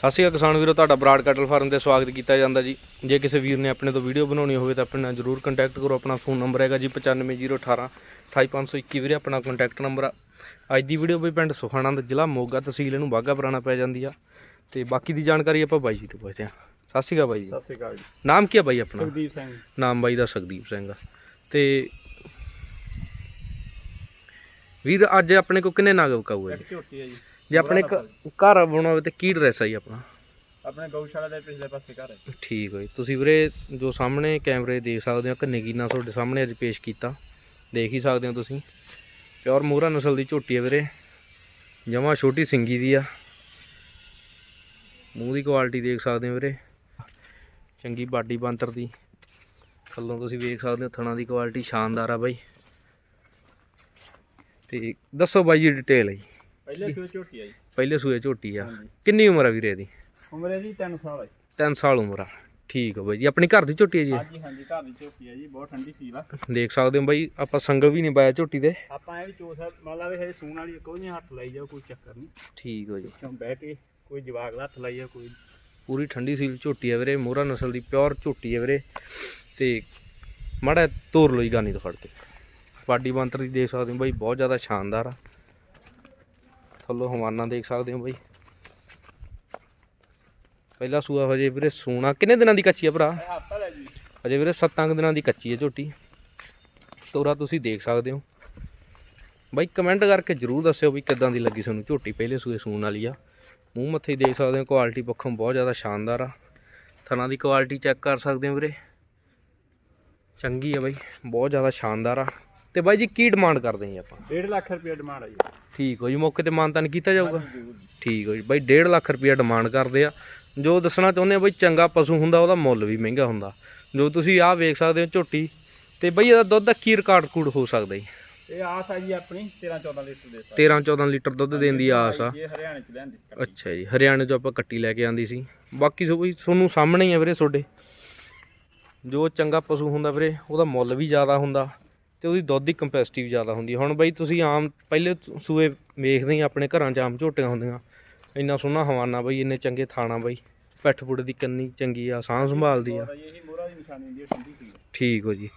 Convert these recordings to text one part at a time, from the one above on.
ਸਤਿ ਸ਼੍ਰੀ ਅਕਾਲ ਕਿਸਾਨ ਵੀਰੋ ਤੁਹਾਡਾ ਬਰਾਡ ਕੈਟਲ ਫਾਰਮ ਤੇ ਸਵਾਗਤ ਕੀਤਾ ਜਾਂਦਾ ਜੀ। ਜੇ ਕਿਸੇ ਵੀਰ ਨੇ ਆਪਣੇ ਤੋਂ ਵੀਡੀਓ ਬਣਾਉਣੀ ਹੋਵੇ ਤਾਂ ਆਪਣੇ ਨਾਲ ਜਰੂਰ ਕੰਟੈਕਟ ਕਰੋ। ਆਪਣਾ ਫੋਨ ਨੰਬਰ ਹੈਗਾ ਜੀ 95018 28521 ਵੀਰੇ ਆਪਣਾ ਕੰਟੈਕਟ ਨੰਬਰ ਆ। ਅੱਜ ਦੀ ਵੀਡੀਓ ਬਈ ਪਿੰਡ ਸੁਖਾਣਾ ਦਾ ਜ਼ਿਲ੍ਹਾ ਮੋਗਾ ਤਹਿਸੀਲ ਇਹਨੂੰ ਬਾਗਾ ਪੁਰਾਣਾ ਪੈ ਜਾਂਦੀ ਆ। ਤੇ ਬਾਕੀ ਦੀ ਜਾਣਕਾਰੀ ਆਪਾਂ ਬਾਈ ਜੀ ਤੋਂ ਪੁੱਛਦੇ ਆ ਸਤਿ ਸ਼੍ਰੀ ਅਕਾਲ ਬਾਈ ਜੀ। ਸਤਿ ਸ਼੍ਰੀ ਅਕਾਲ ਜੀ। ਨਾਮ ਕੀ ਆ ਬਾਈ ਆਪਣਾ? ਸੁਖਦੀਪ ਸਿੰਘ। ਨਾਮ ਬਾਈ ਦਾ ਸੁਖਦੀਪ ਸਿੰਘ ਆ। ਤੇ ਵੀਰ ਅੱਜ ਆਪਣੇ ਕੋ ਕਿੰਨੇ ਨਾਗ ਵਿਕਾਊ ਹੈ ਜੀ। ਜੀ ਆਪਣੇ ਘ- ਘਰ ਬਣਾਉਣਾ ਹੋਵੇ ਤੇ ਕੀ ਡਰੈਸ ਆ ਜੀ ਆਪਣਾ? ਆਪਣੇ ਗਊਸ਼ਾਲਾ ਦੇ ਪਿਛਲੇ ਪਾਸੇ ਘਰ ਹੈ ਠੀਕ ਹੈ ਜੀ ਤੁਸੀਂ ਵੀਰੇ ਜੋ ਸਾਹਮਣੇ ਕੈਮਰੇ ਦੇਖ ਸਕਦੇ ਹੋ ਕੰਨੇ ਕੀਨਾ ਤੁਹਾਡੇ ਸਾਹਮਣੇ ਅੱਜ ਪੇਸ਼ ਕੀਤਾ। ਦੇਖ ਹੀ ਸਕਦੇ ਹੋ ਤੁਸੀਂ। ਪਿਓਰ ਮੋਹਰਾ ਨਸਲ ਦੀ ਝੋਟੀ ਹੈ ਵੀਰੇ। ਜਮਾ ਛੋਟੀ ਸਿੰਗੀ ਦੀ ਆ। ਮੂੰਹ ਦੀ ਕੁਆਲਿਟੀ ਦੇਖ ਸਕਦੇ ਹੋ ਵੀਰੇ। ਚੰਗੀ ਬਾਡੀ ਬੰਤਰ ਦੀ। ਥੱਲੋਂ ਤੁਸੀਂ ਵੇਖ ਸਕਦੇ ਹੋ ਥਣਾ ਦੀ ਕੁਆਲਿਟੀ ਸ਼ਾਨਦਾਰ ਆ ਬਾਈ। ਤੇ ਦੱਸੋ ਬਾਈ ਜੀ ਡਿਟੇਲ ਹੈ ਜੀ। ਪਹਿਲੇ ਸੂਏ ਝੋਟੀ ਹੈ ਜੀ। ਪਹਿਲੇ ਸੂਏ ਝੋਟੀ ਆ। ਕਿੰਨੀ ਉਮਰ ਆ ਵੀਰੇ ਇਹਦੀ? ਉਮਰ ਹੈ ਜੀ 3 ਸਾਲ ਹੈ 3 ਸਾਲ ਉਮਰ ਆ। ਠੀਕ ਆ ਬਾਈ ਜੀ ਆਪਣੀ ਘਰ ਦੀ ਝੋਟੀ ਹੈ ਜੀ ਇਹ? ਹਾਂਜੀ ਹਾਂਜੀ ਘਰ ਦੀ ਝੋਟੀ ਹੈ ਜੀ ਬਹੁਤ ਠੰਡੀ ਸੀਲ ਆ। ਦੇਖ ਸਕਦੇ ਹੋ ਬਾਈ ਆਪਾਂ ਸੰਗਲ ਵੀ ਨਹੀਂ ਪਾਇਆ ਝੋਟੀ ਦੇ। ਆਪਾਂ ਇਹ ਵੀ ਚੋਸਾ ਮੰਨ ਲਾ ਵੀ ਹਜੇ ਸੂਣ ਵਾਲੀ ਕੋਈ ਨਹੀਂ ਹੱਥ ਲਾਈ ਜਾਓ ਕੋਈ ਚੱਕਰ ਨਹੀਂ। ਠੀਕ ਹੋ ਜੀ। ਕਿਉਂ ਬਹਿ ਕੇ ਕੋਈ ਜਵਾਗ ਦਾ ਹੱਥ ਲਾਈ ਕੋਈ। ਪੂਰੀ ਠੰਡੀ ਸੀਲ ਝੋਟੀ ਹੈ ਵੀਰੇ ਮੋਹਰਾ ਨਸਲ ਦੀ ਪਿਓਰ ਝੋਟੀ ਹੈ ਵੀਰੇ। ਤੇ ਮਾੜਾ ਤੋਰ ਲੋਈ ਗਾਨੀ ਤੋਂ ਫੜ ਕੇ। ਪਾਡੀ ਬੰਤਰ ਦੀ ਦੇਖ ਸਕਦੇ ਹੋ ਬਾਈ ਬਹੁਤ ਜ਼ਿਆਦਾ ਸ਼ਾਨਦਾਰ ਆ। ਥੱਲੋਂ ਹਵਾਨਾ ਦੇਖ ਸਕਦੇ ਹੋ ਬਾਈ। ਪਹਿਲਾ ਸੂਆ ਹਜੇ ਵੀਰੇ ਸੂਣਾ। ਕਿੰਨੇ ਦਿਨਾਂ ਦੀ ਕੱਚੀ ਆ ਭਰਾ? ਇਹ ਹੱਥ ਲੈ ਜੀ। ਅਜੇ ਵੀਰੇ 7 ਦਿਨਾਂ ਦੀ ਕੱਚੀ ਹੈ ਝੋਟੀ। ਤੋਰਾ ਤੁਸੀਂ ਦੇਖ ਸਕਦੇ ਹੋ। ਬਾਈ ਕਮੈਂਟ ਕਰਕੇ ਜਰੂਰ ਦੱਸਿਓ ਵੀ ਕਿੱਦਾਂ ਦੀ ਲੱਗੀ ਤੁਹਾਨੂੰ ਝੋਟੀ। ਪਹਿਲੇ ਸੂਏ ਸੂਣ ਵਾਲੀ ਆ। ਮੂੰਹ ਮੱਥੇ ਦੇਖ ਸਕਦੇ ਹੋ ਕੁਆਲਿਟੀ ਪੱਖੋਂ ਬਹੁਤ ਜ਼ਿਆਦਾ ਸ਼ਾਨਦਾਰ ਆ। ਥਣਾ ਦੀ ਕੁਆਲਿਟੀ ਚੈੱਕ ਕਰ ਸਕਦੇ ਹੋ ਵੀਰੇ। ਚੰਗੀ ਆ ਬਾਈ ਬਹੁਤ ਜ਼ਿਆਦਾ ਸ਼ਾਨਦਾਰ ਆ। ਤੇ ਬਾਈ ਜੀ ਕੀ ਡਿਮਾਂਡ ਕਰਦੇ ਜੀ ਆਪਾਂ? 1.5 ਲੱਖ ਰੁਪਏ ਡਿਮਾਂਡ ਹੈ ਜੀ। ਠੀਕ ਹੋ ਜੀ ਮੌਕੇ ਤੇ ਮਾਨਤਾਨ ਕੀਤਾ ਜਾਊਗਾ। ਠੀਕ ਹੋ ਜੀ ਬਾਈ 1.5 ਲੱਖ ਰੁਪਇਆ ਡਿਮਾਂਡ ਕਰਦੇ ਆ। ਜੋ ਦੱਸਣਾ ਚਾਹੁੰਦੇ ਆ ਬਈ ਚੰਗਾ ਪਸ਼ੂ ਹੁੰਦਾ ਉਹਦਾ ਮੁੱਲ ਵੀ ਮਹਿੰਗਾ ਹੁੰਦਾ। ਜੋ ਤੁਸੀਂ ਆਹ ਵੇਖ ਸਕਦੇ ਹੋ ਝੋਟੀ ਤੇ ਬਈ ਇਹਦਾ ਦੁੱਧ ਦਾ ਕੀ ਰਿਕਾਰਡ ਕੂਡ ਹੋ ਸਕਦਾ ਜੀ? ਇਹ ਆਸ ਹੈ ਜੀ ਆਪਣੀ 13 14 ਲੀਟਰ ਦੇ ਸਾਥ 13 14 ਲੀਟਰ ਦੁੱਧ ਦੇਣ ਦੀ ਆਸ ਆ। ਇਹ ਹਰਿਆਣੇ ਚ ਲੈਂਦੀ ਅੱਛਾ ਜੀ ਹਰਿਆਣੇ ਤੋਂ ਆਪਾਂ ਕੱਟੀ ਲੈ ਕੇ ਆਂਦੀ ਸੀ। ਬਾਕੀ ਸੋ ਬਈ ਤੁਹਾਨੂੰ ਸਾਹਮਣੇ ਹੀ ਆ ਵੀਰੇ ਤੁਹਾਡੇ। ਜੋ ਚੰਗਾ ਪਸ਼ੂ ਹੁੰਦਾ ਵੀਰੇ ਉਹਦਾ ਮੁੱਲ ਵੀ ਜ਼ਿਆਦਾ ਹੁੰਦਾ। ਤੇ ਉਹਦੀ ਦੁੱਧ ਦੀ ਕੰਪੈਸਿਟੀ ਵੀ ਜ਼ਿਆਦਾ ਹੁੰਦੀ ਹੁਣ ਬਈ ਤੁਸੀਂ ਆਮ ਪਹਿਲੇ ਸੂਏ ਵੇਖਦੇ ਹੀ ਆਪਣੇ ਘਰਾਂ 'ਚ ਆਮ ਝੋਟੀਆਂ ਹੁੰਦੀਆਂ। ਇੰਨਾ ਸੋਹਣਾ ਹਵਾਨਾ ਬਈ, ਇੰਨੇ ਚੰਗੇ ਥਾਣਾ ਬਈ। ਪੈਠ ਪੁੱਟ ਦੀ ਕੰਨੀ ਚੰਗੀ ਆ, ਸਾਂਭ ਸੰਭਾਲਦੀ ਆ। ਦੀ ਨਿਸ਼ਾਨੀ ਹੁੰਦੀ ਹੈ ਠੰਡੀ ਸੀ ਠੀਕ ਹੋ ਜੀ।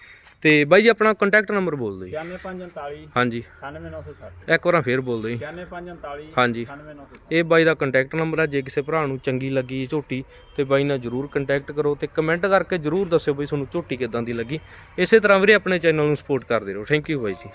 ਤੇ ਬਾਈ ਜੀ ਆਪਣਾ ਕੰਟੈਕਟ ਨੰਬਰ ਬੋਲ ਦਿਓ ਜੀ। 9549 ਹਾਂਜੀ। 98960 ਇੱਕ ਵਾਰ ਫੇਰ ਬੋਲ ਦਿਓ ਜੀ। 9549 ਹਾਂਜੀ। 98960 ਇਹ ਬਾਈ ਦਾ ਕੰਟੈਕਟ ਨੰਬਰ ਆ। ਜੇ ਕਿਸੇ ਭਰਾ ਨੂੰ ਚੰਗੀ ਲੱਗੀ ਝੋਟੀ ਤੇ ਬਾਈ ਨਾਲ ਜਰੂਰ ਕੰਟੈਕਟ ਕਰੋ ਤੇ ਕਮੈਂਟ ਕਰਕੇ ਜਰੂਰ ਦੱਸਿਓ ਬਈ ਤੁਹਾਨੂੰ ਝੋਟੀ ਕਿਦਾਂ ਦੀ ਲੱਗੀ। ਇਸੇ ਤਰ੍ਹਾਂ ਵੀਰੇ ਆਪਣੇ ਚੈਨਲ ਨੂੰ ਸਪੋਰਟ ਕਰਦੇ ਰਹੋ। ਥੈਂਕ ਯੂ ਬਾਈ ਜੀ।